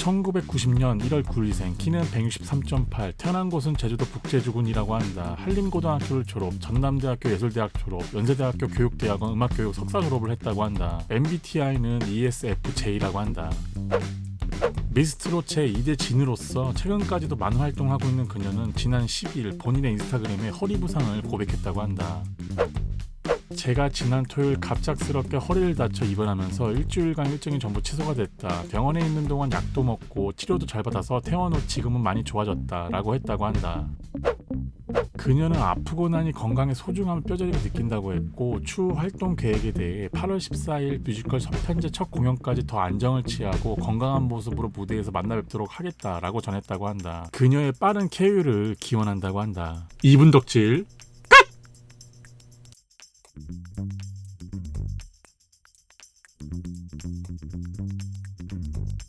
1990년 1월 9일생, 키는 163.8, 태어난 곳은 제주도 북제주군이라고 한다. 한림고등학교를 졸업, 전남대학교 예술대학 졸업, 연세대학교 교육대학원 음악교육 석사 졸업을 했다고 한다. MBTI는 ESFJ라고 한다. 미스트롯의 2대 진으로서 최근까지도 많은 활동하고 있는 그녀는 지난 10일 본인의 인스타그램에 허리 부상을 고백했다고 한다. 제가 지난 토요일 갑작스럽게 허리를 다쳐 입원하면서 일주일간 일정이 전부 취소가 됐다. 병원에 있는 동안 약도 먹고 치료도 잘 받아서 퇴원 후 지금은 많이 좋아졌다. 라고 했다고 한다. 그녀는 아프고 나니 건강의 소중함을 뼈저리게 느낀다고 했고 추후 활동 계획에 대해 8월 14일 뮤지컬 서편제 첫 공연까지 더 안정을 취하고 건강한 모습으로 무대에서 만나 뵙도록 하겠다라고 전했다고 한다. 그녀의 빠른 쾌유를 기원한다고 한다. 2분 덕질 Thank you.